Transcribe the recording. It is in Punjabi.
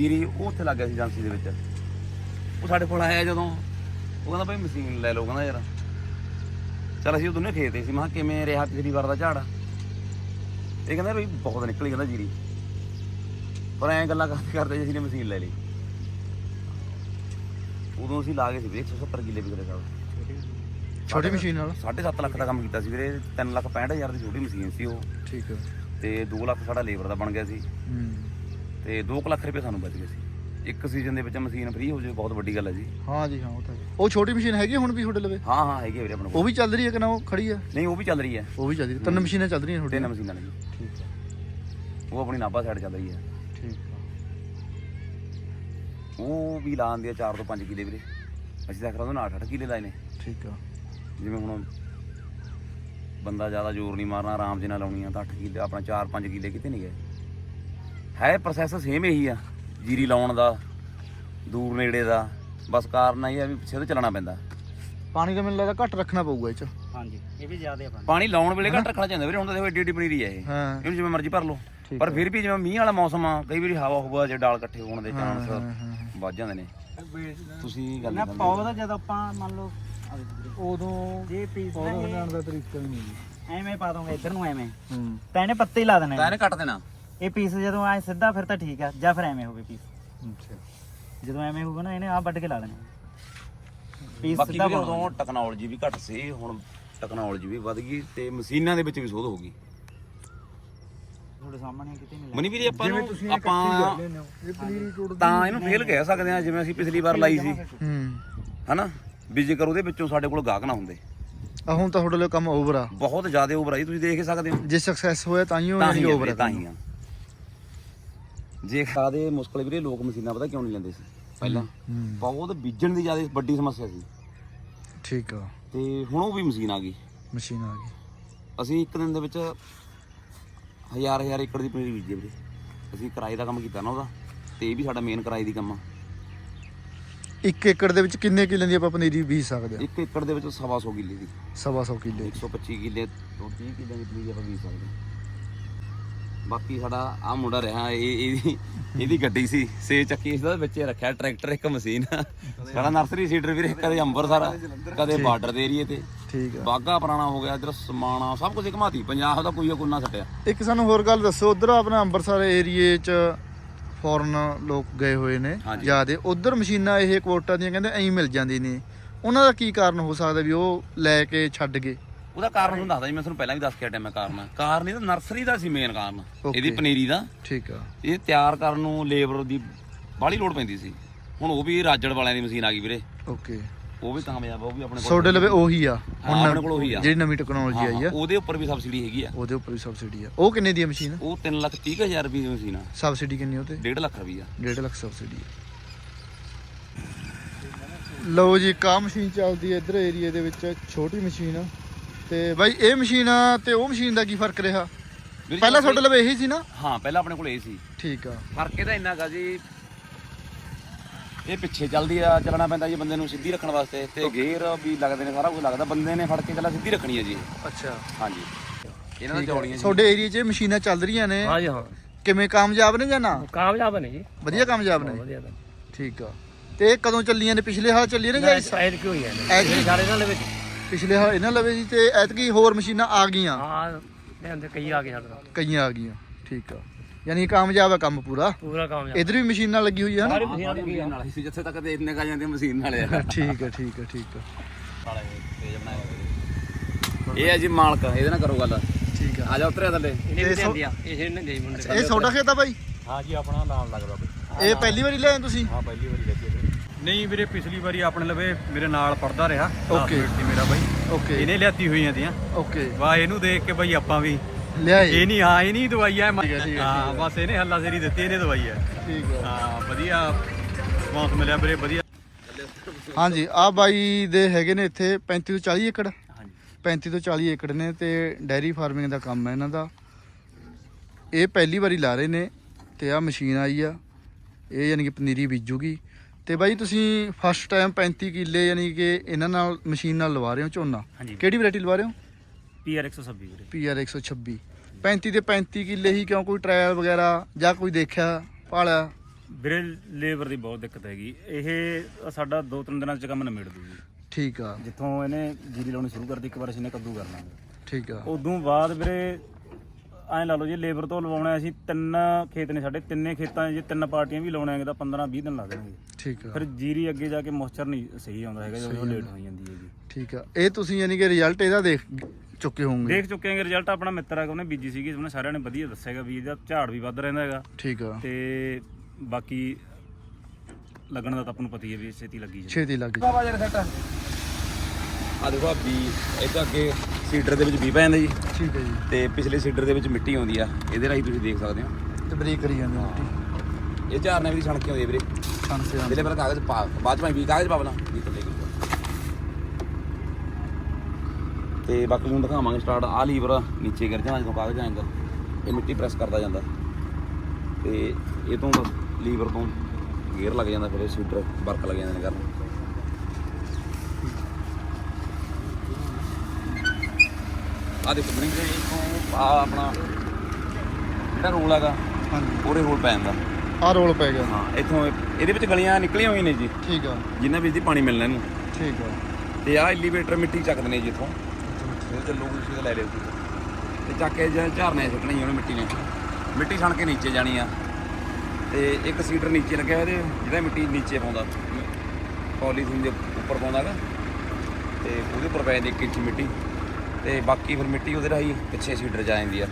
ਜੀਰੀ ਉਹ ਉੱਥੇ ਲੱਗ ਗਿਆ ਸੀ ਏਜੰਸੀ ਦੇ ਵਿੱਚ। ਉਹ ਸਾਡੇ ਕੋਲ ਆਇਆ ਜਦੋਂ। ਉਹ ਕਹਿੰਦਾ ਭਾਈ ਮਸ਼ੀਨ ਲੈ ਲਓ ਕਹਿੰਦਾ ਯਾਰ। ਚਲ ਅਸੀਂ ਉਹ ਦੋਨੇ ਖੇਤ ਸੀ। ਮੈਂ ਕਿਹਾ ਕਿਵੇਂ ਰਿਹਾ ਪਿਛਲੀ ਵਾਰ ਦਾ ਝਾੜ? ਇਹ ਕਹਿੰਦਾ ਵੀ ਬਹੁਤ ਨਿਕਲੀ ਕਹਿੰਦਾ ਜੀਰੀ। ਪਰ ਐਂ ਗੱਲਾਂ ਕਰਦੇ ਕਰਦੇ ਅਸੀਂ ਨੇ ਮਸ਼ੀਨ ਲੈ ਲਈ। ਉਦੋਂ ਅਸੀਂ ਲਾ ਗਏ ਸੀ ਵੀਰੇ 170 ਕਿੱਲੇ ਵਿਕਰੇ ਸਾਹਿਬ ਛੋਟੀ ਮਸ਼ੀਨ ਨਾਲ? 7.5 ਲੱਖ ਦਾ ਕੰਮ ਕੀਤਾ ਸੀ ਵੀਰੇ। 3 ਲੱਖ 65 ਹਜ਼ਾਰ ਦੀ ਛੋਟੀ ਮਸ਼ੀਨ ਸੀ ਉਹ। ਠੀਕ ਹੈ ਤੇ 2 ਲੱਖ ਸਾਡਾ ਲੇਬਰ ਦਾ ਬਣ ਗਿਆ ਸੀ। ਹੂੰ। ਤੇ 2 ਲੱਖ ਰੁਪਏ ਸਾਨੂੰ ਬਚ ਗਏ ਸੀ। ਇੱਕ ਸੀਜ਼ਨ ਦੇ ਵਿੱਚ ਮਸ਼ੀਨ ਫ੍ਰੀ ਹੋ ਜਾਵੇ ਬਹੁਤ ਵੱਡੀ ਗੱਲ ਹੈ ਜੀ। ਹਾਂ ਜੀ ਹਾਂ ਉਹ ਤਾਂ ਹੈ। ਉਹ ਛੋਟੀ ਮਸ਼ੀਨ ਹੈਗੀ ਆ ਹੁਣ ਵੀ ਤੁਹਾਡੇ ਲਵੇ? ਹਾਂ ਹਾਂ ਹੈਗੀ ਵੀਰੇ ਆਪਣੇ ਕੋਲ। ਉਹ ਵੀ ਚੱਲ ਰਹੀ ਹੈ ਕਿ ਨਾ ਉਹ ਖੜੀ ਆ? ਨਹੀਂ ਉਹ ਵੀ ਚੱਲ ਰਹੀ ਹੈ। ਉਹ ਵੀ ਚੱਲ ਰਹੀ ਹੈ। ਤਿੰਨ ਮਸ਼ੀਨਾਂ ਚੱਲ ਰਹੀਆਂ ਤਿੰਨ ਤੁਹਾਡੀਆਂ ਮਸ਼ੀਨਾਂ ਨੇ ਜੀ। ਠੀਕ ਹੈ। ਉਹ ਆਪਣੀ ਨਾਭਾ ਸਾਈਡ ਚੱਲ ਰਹੀ ਹੈ। ਠੀਕ ਆ ਉਹ ਵੀ ਲਾਉਂਦੇ ਆ 4 ਤੋਂ 5 ਕਿੱਲੇ ਵੀਰੇ। ਅਸੀਂ ਤਾਂ ਕਰਾਂ ਉਹਨਾਂ 8-8 ਕਿੱਲੇ ਲਾਏ ਨੇ। ਠੀਕ ਆ। ਜਿਵੇਂ ਹੁਣ ਬੰਦਾ ਜ਼ਿਆਦਾ ਜ਼ੋਰ ਨਹੀਂ ਮਾਰਨਾ ਆਰਾਮ ਦੇ ਨਾਲ ਲਾਉਣੀ ਆ ਤਾਂ 8 ਕਿੱਲੇ ਆਪਣਾ 4-5 ਕਿੱਲੇ ਕਿਤੇ ਨਹੀਂ ਗਏ। ਹੈ ਪ੍ਰੋਸੈਸ ਸੇਮ ਇਹੀ ਆ। ਜੀਰੀ ਲਾਉਣ ਦਾ ਦੂਰ ਨੇੜੇ ਦਾ। ਬਸ ਕਾਰਨ ਇਹ ਆ ਵੀ ਪਿੱਛੇ ਤੋਂ ਚੱਲਣਾ ਪੈਂਦਾ। ਪਾਣੀ ਤਾਂ ਮੈਨੂੰ ਲੱਗਦਾ ਘੱਟ ਰੱਖਣਾ ਪਊਗਾ ਇਹ ਚ। ਹਾਂਜੀ ਇਹ ਵੀ ਜ਼ਿਆਦਾ ਆਪਾਂ ਪਾਣੀ। ਲਾਉਣ ਵੇਲੇ ਘੱਟ ਰੱਖਣਾ ਚਾਹੀਦਾ ਵੀਰੇ ਹੁਣ ਤਾਂ ਦੇਖੋ ਏਡੀ ਏਡੀ ਪਨੀਰੀ ਆ ਇਹ। ਹਾਂ। ਇਹਨੂੰ ਜਿਵੇਂ ਮਰਜ਼ੀ ਭਰ ਲਓ। ਠੀਕ ਪਰ ਫਿਰ ਵੀ ਜਿਵੇਂ ਮੀਂਹ ਵਾਲਾ ਮੌਸਮ ਆ ਕਈ ਵਾਰੀ ਹਵਾ ਹੁਵਾ ਜੇ ਡਾਲ ਇਕੱਠੇ ਹੋਣ ਦੇ ਚਾਂਸ। ਵੱਧ ਜਾਂਦੇ ਨੇ। ਤੁਸੀਂ ਗੱਲ ਨਾ ਨਹੀਂ ਪਾਉ ਦਾ ਜਦੋਂ ਆਪਾਂ ਮੰਨ ਲਓ ਉਦੋਂ ਜੇ ਪੀਸ ਪੌਦਾ ਬਣਾਉਣ ਦਾ ਤਰੀਕਾ ਨਹੀਂ ਹੈ ਐਵੇਂ ਪਾ ਦੋਗੇ ਇੱਧਰ ਨੂੰ ਐਵੇਂ। ਹੂੰ। ਤਾਂ ਇਹਨੇ ਪੱਤੇ ਹੀ ਲਾ ਦੇਣੇ। ਤਾਂ ਇਹਨੇ ਕੱਟ ਦੇਣਾ। ਇਹ ਪੀਸ ਜਦੋਂ ਐ ਸਿੱਧਾ ਫਿਰ ਤਾਂ ਠੀਕ ਆ ਜਾਂ ਫਿਰ ਐਵੇਂ ਹੋਵੇ ਪੀਸ ਅੱਛਾ। ਜਦੋਂ ਐਵੇਂ ਹੋਊਗਾ ਨਾ ਇਹਨੇ ਆ ਵੱਢ ਕੇ ਲਾ ਦੇਣੇ। ਪੀਸ ਬਾਕੀ ਸਿੱਧਾ ਪਾਉਣਾ ਉਦੋਂ ਟੈਕਨੋਲੋਜੀ ਵੀ ਘੱਟ ਸੀ ਹੁਣ ਟੈਕਨੋਲੋਜੀ ਵੀ ਵੱਧ ਗਈ ਤੇ ਮਸ਼ੀਨਾਂ ਦੇ ਵਿੱਚ ਵੀ ਸੋਧ ਹੋ ਗਈ। ਤੁਹਾਡੇ ਸਾਹਮਣੇ ਕਿਤੇ ਨਹੀਂ ਮਨੀ ਵੀਰੇ ਆਪਾਂ ਨੂੰ ਆਪਾਂ ਇਹ ਪਨੀਰੀ ਟੁੱਟ ਤਾਂ ਇਹਨੂੰ ਫੇਲ ਕਹਿ ਸਕਦੇ ਆ ਜਿਵੇਂ ਅਸੀਂ ਪਿਛਲੀ ਵਾਰ ਲਾਈ ਸੀ। ਹੂੰ। ਹਨਾ? ਵੀ ਜੇਕਰ ਉਹਦੇ ਵਿੱਚੋਂ ਸਾਡੇ ਕੋਲ ਗਾਹਕ ਨਾ ਹੁੰਦੇ। ਆ ਹੁਣ ਤਾਂ ਤੁਹਾਡੇ ਲਈ ਕੰਮ ਓਵਰ ਆ। ਬਹੁਤ ਜ਼ਿਆਦਾ ਓਵਰ ਆਈ ਤੁਸੀਂ ਦੇਖ ਹੀ ਸਕਦੇ ਹੋ। ਜੇ ਸਕਸੈਸ ਹੋਇਆ ਤਾਂ ਹੀ ਉਹ ਤਾਂ ਹੀ ਓਵਰ ਆ ਤਾਂ ਹੀ ਆ। ਜੇ ਖਾਦੇ ਮੁਸ਼ਕਲ ਵੀਰੇ ਲੋਕ ਮਸ਼ੀਨਾਂ ਪਤਾ ਕਿਉਂ ਨਹੀਂ ਲੈਂਦੇ ਸੀ? ਪਹਿਲਾਂ। ਬਹੁਤ ਬੀਜਣ ਦੀ ਜ਼ਿਆਦਾ ਵੱਡੀ ਸਮੱਸਿਆ ਸੀ। ਠੀਕ ਆ। ਤੇ ਹੁਣ ਉਹ ਵੀ ਮਸ਼ੀਨ ਆ ਗਈ। ਮਸ਼ੀਨ ਆ ਗਈ। ਅਸੀਂ ਇੱਕ ਦਿਨ ਦੇ ਵਿੱਚ ਹਜ਼ਾਰ ਹਜ਼ਾਰ ਏਕੜ ਦੀ ਪਨੀਰੀ ਬੀਜੀ ਵੀਰੇ। ਅਸੀਂ ਕਿਰਾਏ ਦਾ ਕੰਮ ਕੀਤਾ ਨਾ ਉਹਦਾ। ਤੇ ਇਹ ਵੀ ਸਾਡਾ ਮੇਨ ਕਿਰਾਏ ਦੀ ਕੰਮ ਆ। ਇੱਕ ਏਕੜ ਦੇ ਵਿੱਚ ਕਿੰਨੇ ਕਿੱਲੇ ਦੀ ਆਪਾਂ ਪਨੀਰੀ ਬੀਜ ਸਕਦੇ ਆ? ਇੱਕ ਏਕੜ ਦੇ ਵਿੱਚ ਸਵਾ ਸੌ ਕਿੱਲੇ ਦੀ। ਸਵਾ ਸੌ ਕਿੱਲੇ 125 ਕਿੱਲੇ ਤੋਂ 30 ਕਿੱਲੇ ਦੀ ਪਨੀਰੀ ਆਪਾਂ ਬੀਜ ਸਕਦੇ ਹਾਂ। ਬਾਕੀ ਸਾਡਾ ਆ ਮੁੰਡਾ ਰਿਹਾ ਇਹ ਇਹਦੀ ਇਹਦੀ ਗੱਡੀ ਸੀ। ਸੇ ਚੱਕੀ ਇਸ ਦਾ ਵਿੱਚ ਰੱਖਿਆ ਟਰੈਕਟਰ ਇੱਕ ਮਸ਼ੀਨ। ਸਾਡਾ ਨਰਸਰੀ ਸੀਡਰ ਵੀਰੇ ਕਦੇ ਅੰਬਰਸਰ ਕਦੇ ਬਾਰਡਰ ਦੇ ਏਰੀਏ ਤੇ। ਠੀਕ ਆ। ਬਾਗਾ ਪੁਰਾਣਾ ਹੋ ਗਿਆ ਇਧਰ ਸਮਾਣਾ ਸਭ ਕੁਝ ਘਮਾਤੀ ਪੰਜਾਬ ਦਾ ਕੋਈ ਕੋਨਾ ਛੱਡਿਆ ਇੱਕ ਸਾਨੂੰ ਹੋਰ ਗੱਲ ਦੱਸੋ ਉਧਰ ਆਪਣਾ ਅੰਮ੍ਰਿਤਸਰ ਏਰੀਏ 'ਚ ਫੋਰਨ ਲੋਕ ਗਏ ਹੋਏ ਨੇ। ਜਿਆਦੇ ਉਧਰ ਮਸ਼ੀਨਾਂ ਇਹ ਕੁਆਟਾ ਦੀਆਂ ਕਹਿੰਦੇ ਐਂ ਮਿਲ ਜਾਂਦੀ ਨੇ। ਉਹਨਾਂ ਦਾ ਕੀ ਕਾਰਨ ਹੋ ਸਕਦਾ ਵੀ ਉਹ ਲੈ ਕੇ ਛੱਡ ਗਏ? ਉਹਦਾ ਕਾਰਨ ਤੁਹਾਨੂੰ ਦੱਸਦਾ ਜੀ ਮੈਂ ਤੁਹਾਨੂੰ ਪਹਿਲਾਂ ਵੀ ਦੱਸ ਕੇ ਹਟਿਆ ਮੈਂ ਕਾਰਨ। ਕਾਰਨ ਇਹਦਾ ਨਰਸਰੀ ਦਾ ਸੀ ਮੇਨ ਕਾਰਨ. ਇਹਦੀ ਪਨੀਰੀ ਦਾ। ਠੀਕ ਆ। ਇਹ ਤਿਆਰ ਕਰਨ ਨੂੰ ਲੇਬਰ ਦੀ ਬਾਹਲੀ ਲੋੜ ਪੈਂਦੀ ਸੀ। ਹੁਣ ਉਹ ਵੀ ਰਾਜੜ ਵਾਲਿਆਂ ਦੀ ਮਸ਼ੀਨ ਆ ਗਈ ਵੀਰੇ। ਓਕੇ ਉਹ ਵੀ ਕਾਮਯਾਬ ਆ ਉਹ ਵੀ ਆਪਣੇ ਤੁਹਾਡੇ ਲਵੇ ਉਹੀ ਆ। ਹਾਂ, ਆਪਣੇ ਕੋਲ ਉਹੀ ਆ। ਜਿਹੜੀ ਨਵੀਂ ਟੈਕਨੋਲੋਜੀ ਆਈ ਆ। ਉਹਦੇ ਉੱਪਰ ਵੀ ਸਬਸਿਡੀ ਹੈਗੀ ਆ। ਉਹਦੇ ਉੱਪਰ ਵੀ ਸਬਸਿਡੀ ਆ। ਉਹ ਕਿੰਨੇ ਦੀ ਆ ਮਸ਼ੀਨ? ਉਹ 3 ਲੱਖ 30 ਹਜ਼ਾਰ ਰੁਪਏ ਦੀ ਮਸ਼ੀਨ ਆ। ਸਬਸਿਡੀ ਕਿੰਨੀ ਉਹ ਤੇ 1.5 ਲੱਖ ਰੁਪਈਆ 1.5 ਲੱਖ ਸਬਸਿਡੀ ਲਓ ਜੀ ਕਾ ਮਸ਼ੀਨ ਚੱਲਦੀ ਹੈ ਇਧਰ ਏਰੀਆ ਦੇ ਵਿੱਚ। ਛੋਟੀ ਮਸ਼ੀਨ ਤੇ ਬਾਈ ਇਹ ਮਸ਼ੀਨ ਤੇ ਉਹ ਮਸ਼ੀਨ ਦਾ ਕੀ ਫ਼ਰਕ ਰਿਹਾ? ਵੀਰੇ ਪਹਿਲਾਂ ਤੁਹਾਡੇ ਲਵੇ ਇਹੀ ਸੀ ਨਾ? ਹਾਂ ਪਹਿਲਾਂ ਆਪਣੇ ਕੋਲ ਇਹ ਸੀ। ਠੀਕ ਆ। ਫ਼ਰਕ ਇਹਦਾ ਇੰਨਾ ਗਾ ਜੀ ਇਹ ਪਿੱਛੇ ਚੱਲਦੀ ਆ ਚੱਲਣਾ ਪੈਂਦਾ ਜੀ ਬੰਦੇ ਨੂੰ ਸਿੱਧੀ ਰੱਖਣ ਵਾਸਤੇ। ਤੇ ਗੇਅਰ ਵੀ ਲੱਗਦੇ ਨੇ ਸਾਰਾ ਕੁਝ ਲੱਗਦਾ। ਬੰਦੇ ਨੇ ਫੜ ਕੇ ਚੱਲਾ ਸਿੱਧੀ ਰੱਖਣੀ ਹੈ ਜੀ ਇਹ। ਅੱਛਾ। ਹਾਂਜੀ। ਇਹਨਾਂ ਦਾ ਚੌੜੀਆਂ ਜੀ ਤੁਹਾਡੇ ਏਰੀਆ 'ਚ ਇਹ ਮਸ਼ੀਨਾਂ ਚੱਲ ਰਹੀਆਂ ਨੇ। ਹਾਂ ਜੀ ਹਾਂ। ਕਿਵੇਂ ਕਾਮਯਾਬ ਨੇ ਜਾਂ ਨਾ? ਕਾਮਯਾਬ ਨੇ ਜੀ। ਵਧੀਆ ਕਾਮਯਾਬ ਨੇ? ਵਧੀਆ ਤਾਂ ਠੀਕ ਆ। ਤੇ ਇਹ ਕਦੋਂ ਚੱਲੀਆਂ ਨੇ? ਪਿਛਲੇ ਹਾਲ ਚੱਲੀਆਂ ਨੇ ਜਾਂ ਇਸ- ਸ਼ਾਇਦ ਕਿਉਂ ਹੀ ਹੈ ਐਤਕੀ? ਸਾਡੇ ਨਾਲ ਵਿੱਚ। ਪਿਛਲੇ ਹਾਲ ਇਹਨਾਂ ਲਵੇ ਜੀ ਤੇ ਐਤਕੀ ਹੋਰ ਮਸ਼ੀਨਾਂ ਆ ਗਈਆਂ। ਹਾਂ ਲੈਂਦੇ ਕਈ ਆ ਗਏ ਸਾਡੇ ਨਾਲ। ਕਈਆਂ ਆ ਗਈਆਂ ਠੀਕ ਆ। ਯਾਨੀ ਕਾਮਯਾਬ ਆ ਕੰਮ ਪੂਰਾ। ਪੂਰਾ ਕਾਮਯਾਬ। ਇਧਰ ਵੀ ਮਸ਼ੀਨਾਂ ਲੱਗੀ ਹੋਈ ਆ ਨਾ। ਮਸ਼ੀਨਾਂ ਸਾਰੀ ਲੱਗੀ ਆ ਮਸ਼ੀਨ ਨਾਲ ਹੀ ਸੀ ਜਿੱਥੇ ਤੱਕ ਤੇ ਇੰਨੇ ਕਾ ਜਾਂਦੇ ਮਸ਼ੀਨ ਨਾਲ ਆ। ਠੀਕ ਆ ਠੀਕ ਆ ਠੀਕ ਆ। ਇਹ ਹੈ ਜੀ ਮਾਲਕ ਇਹਦੇ ਨਾਲ ਕਰੋ ਗੱਲ। ਠੀਕ ਆ। ਆ ਜਾ ਉਤਰਿਆ ਥੱਲੇ। ਇਹਨੇ ਵੀ ਇਹ ਸੌ- ਦਿੰਦੀ ਆ ਇਹ ਨੇ ਗਈ ਮੁੰਡੇ। ਇਹ ਤੁਹਾਡਾ ਖੇਤ ਆ ਬਾਈ? ਹਾਂ ਜੀ ਆਪਣਾ ਨਾਮ ਲੱਗਦਾ ਬਈ। ਇਹ ਪਹਿਲੀ ਵਾਰੀ ਲਿਆਏ ਤੁਸੀਂ? ਹਾਂ ਪਹਿਲੀ ਵਾਰੀ ਲੱਗੀ ਵੀਰੇ ਨਹੀਂ ਵੀਰੇ ਪਿਛਲੀ ਵਾਰੀ ਆਪਣੇ ਲਵੇ ਮੇਰੇ ਨਾਲ ਪੜਦਾ ਰਿਹਾ classmate ਸੀ ਮੇਰਾ ਬਾਈ। ਓਕੇ ਇਹਨੇ ਲਿਆਤੀ ਹੋਈਆਂ ਦੀਆਂ ਓਕੇ ਵਾਹ ਇਹਨੂੰ ਦੇਖ ਕੇ ਬਾਈ ਆਪਾਂ ਵੀ ਲਿਆਏ। ਇਹ ਨਹੀਂ ਹਾਂ ਇਹ ਨਹੀਂ ਦਵਾਈ ਹੈ ਹੈ, ਹੈ, ਹਾਂ ਹੈ। ਬਸ ਇਹਨੇ ਹੱਲਾ ਸੇਰੀ ਦਿੱਤੀ ਇਹਨੇ ਦਵਾਈ ਹੈ ਠੀਕ ਆ ਹਾਂ ਵਧੀਆ ਰਿਸਪੌਂਸ ਮਿਲਿਆ ਵੀਰੇ ਵਧੀਆ। ਹਾਂਜੀ ਆ ਬਾਈ ਦੇ ਹੈਗੇ ਨੇ ਇੱਥੇ 35 ਤੋਂ 40 ਏਕੜ। ਹਾਂਜੀ। 35 ਤੋਂ 40 ਏਕੜ ਨੇ ਤੇ ਡੈਰੀ ਫਾਰਮਿੰਗ ਦਾ ਕੰਮ ਹੈ ਇਹਨਾਂ ਦਾ। ਇਹ ਪਹਿਲੀ ਵਾਰੀ ਲਾ ਰਹੇ ਨੇ ਤੇ ਆ ਮਸ਼ੀਨ ਆਈ ਆ। ਇਹ ਯਾਨੀ ਕਿ ਪਨੀਰੀ ਬੀਜੂਗੀ। ਤੇ ਬਾਈ ਤੁਸੀਂ ਫਸਟ ਟਾਈਮ 35 ਕਿੱਲੇ ਯਾਨੀ ਕਿ ਇਹਨਾਂ ਨਾਲ ਮਸ਼ੀਨ ਨਾਲ ਲਵਾ ਰਹੇ ਹੋ ਝੋਨਾ। ਹਾਂਜੀ। ਕਿਹੜੀ ਵੈਰਾਈਟੀ ਲਵਾ ਰਹੇ ਹੋ? ਪੀਆਰ 126 ਵੀਰੇ। ਪੀਆਰ 126 35 ਤੇ 35 ਕਿੱਲੇ ਹੀ ਕਿਉਂ ਕੋਈ ਟ੍ਰਾਇਲ ਵਗੈਰਾ ਜਾਂ ਕੋਈ ਦੇਖਿਆ ਭਾਲਿਆ ਵੀਰੇ ਲੇਬਰ ਦੀ ਬਹੁਤ ਦਿੱਕਤ ਹੈਗੀ। ਇਹ ਸਾਡਾ ਦੋ ਤਿੰਨ ਦਿਨਾਂ ਚ ਕੰਮ ਨਿਬੇੜ ਦੂ ਜੀ ਠੀਕ ਆ। ਜਿੱਥੋਂ ਇਹਨੇ ਜੀਰੀ ਲਾਉਣੀ ਸ਼ੁਰੂ ਕਰਦੀ ਇੱਕ ਵਾਰ ਅਸੀਂ ਨੇ ਕੱਦੂ ਕਰ ਲਾਂਗੇ ਠੀਕ ਆ। ਉਦੋਂ ਬਾਅਦ ਵੀਰੇ ਐਂ ਲਾ ਲਓ ਜੇ ਲੇਬਰ ਤੋਂ ਲਵਾਉਣਾ ਅਸੀਂ ਤਿੰਨ ਖੇਤ ਨੇ ਸਾਡੇ ਤਿੰਨੇ ਖੇਤਾਂ 'ਚ ਜੇ ਤਿੰਨ ਪਾਰਟੀਆਂ ਵੀ ਲਾਉਣਾਂਗੇ ਤਾਂ 15 20 ਦਿਨ ਲੱਗ ਜਾਣਗੇ। ਠੀਕ ਆ। ਫਿਰ ਜੀਰੀ ਅੱਗੇ ਜਾ ਕੇ ਮੋਇਸਚਰ ਨਹੀਂ ਸਹੀ ਆਉਂਦਾ ਹੈਗਾ ਜਦੋਂ ਲੇਟ ਹੋ ਜਾਂਦੀ ਹੈਗੀ। ਠੀਕ ਆ। ਇਹ ਤੁਸੀਂ ਯਾਨੀ ਕਿ ਰਿਜ਼ਲਟ ਇਹਦਾ ਦੇਖ ਚੁੱਕੇ ਹੋਵੋਗੇ? ਦੇਖ ਚੁੱਕੇ ਹਾਂ ਰਿਜ਼ਲਟ ਆਪਣਾ ਮਿੱਤਰ ਆ ਉਹਨੇ ਬੀਜੀ ਸੀਗੀ ਉਹਨੇ ਸਾਰਿਆਂ ਨੇ ਵਧੀਆ ਦੱਸਿਆਗਾ ਵੀ ਇਹਦਾ ਝਾੜ ਵੀ ਵੱਧ ਰਹਿੰਦਾ ਹੈਗਾ। ਠੀਕ ਆ। ਤੇ ਬਾਕੀ ਲੱਗਣ ਦਾ ਤਾਂ ਆਪਾਂ ਨੂੰ ਪਤਾ ਹੀ ਹੈ ਵੀ ਛੇਤੀ ਲੱਗੀ ਜਾਂਦੀ। ਛੇਤੀ ਲੱਗ ਬਾਬਾ ਜਰ ਸੈਟ ਆ ਦੇਖੋ ਆ ਬੀ ਇਹ ਅੱਗੇ ਸੀਡਰ ਦੇ ਵਿੱਚ ਬੀ ਪੈ ਜਾਂਦਾ ਜੀ। ਠੀਕ ਹੈ ਜੀ। ਤੇ ਪਿਛਲੇ ਸੀਡਰ ਦੇ ਵਿੱਚ ਮਿੱਟੀ ਆਉਂਦੀ ਆ। ਇਹਦੇ ਰਾਹੀਂ ਤੁਸੀਂ ਦੇਖ ਸਕਦੇ ਹੋ। ਤੇ ਬਰੀਕ ਕਰੀ ਜਾਂਦੇ ਮਿੱਟੀ। ਇਹ ਝਾਰਨੇ ਵੀ ਛਣਕੇ ਆਉਂਦੀ ਆ ਵੀਰੇ। ਛਣ ਸੇ ਇਹਦੇ ਪਰ ਕਾਗਜ਼ ਪਾ ਬਾਅਦ ਚ ਮੈਂ ਵੀ ਕਾਗਜ਼ ਪਾ ਬਣਾ ਵੀ ਥੱਲੇ ਗਿਰ ਤੇ ਬਾਕੀ ਤੁਹਾਨੂੰ ਦਿਖਾਵਾਂਗੇ ਸਟਾਰਟ ਆ ਲੀਵਰ ਨੀਚੇ ਗਿਰ ਜਾਣਾ ਜਦੋਂ ਕਾਗਜ਼ ਆਏਗਾ ਇਹ ਮਿੱਟੀ ਪ੍ਰੈਸ ਕਰਦਾ ਜਾਂਦਾ। ਤੇ ਇਹ ਤੋਂ ਲੀਵਰ ਤੋਂ ਗੇਅਰ ਲੱਗ ਜਾਂਦਾ ਫਿਰ ਇਹ ਸੀਡਰ ਵਰਕ ਲੱਗ ਜਾਂਦੇ ਨੇ ਕਰਨ। ਆ ਦੇਖੋ ਬਣੀ ਜੇ ਇਥੋਂ ਆ ਆਪਣਾ ਜਿਹੜਾ ਰੋਲ ਹੈਗਾ ਹਾਂਜੀ। ਉਹਦੇ ਰੋਲ ਪੈ ਜਾਂਦਾ। ਆ ਰੋਲ ਪੈ ਗਿਆ। ਹਾਂ ਇੱਥੋਂ ਇਹਦੇ ਵਿੱਚ ਗਲੀਆਂ ਨਿਕਲੀਆਂ ਹੋਈਆਂ ਨੇ ਜੀ। ਠੀਕ ਆ। ਜਿਨ੍ਹਾਂ ਵਿੱਚ ਦੀ ਪਾਣੀ ਮਿਲਣਾ ਇਹਨੂੰ। ਠੀਕ ਆ। ਤੇ ਆਹ ਐਲੀਵੇਟਰ ਮਿੱਟੀ ਚੱਕਦੇ ਨੇ ਜੀ ਇੱਥੋਂ। ਇਹਦੇ ਤੇ ਲੋਕ ਇਸੇ ਲੈ ਲਿਓ। ਸੀ ਤੇ ਚੱਕ ਕੇ ਜਾਂ ਝਰਨੇ ਸੁੱਟਣੀ ਉਹਨੇ ਮਿੱਟੀ ਨੇ। ਮਿੱਟੀ ਛਣ ਕੇ ਨੀਚੇ ਜਾਣੀ ਆ। ਤੇ ਇੱਕ ਸੀਡਰ ਨੀਚੇ ਲੱਗਿਆ ਇਹਦੇ ਜਿਹੜਾ ਮਿੱਟੀ ਨੀਚੇ ਪਾਉਂਦਾ। ਪੋਲੀਥੀਨ ਦੇ ਉੱਪਰ ਪਾਉਂਦਾ ਹੈਗਾ। ਤੇ ਉਹਦੇ ਉੱਪਰ ਪੈ ਜਾਂਦੀ ਇੱਕ ਇੰਚ ਮਿੱਟੀ। ਤੇ ਬਾਕੀ ਫਿਰ ਮਿੱਟੀ ਉਹਦੇ ਰਾਹੀਂ ਪਿੱਛੇ ਸੀਡਰ ਜਾ ਜਾਂਦੀ ਆ।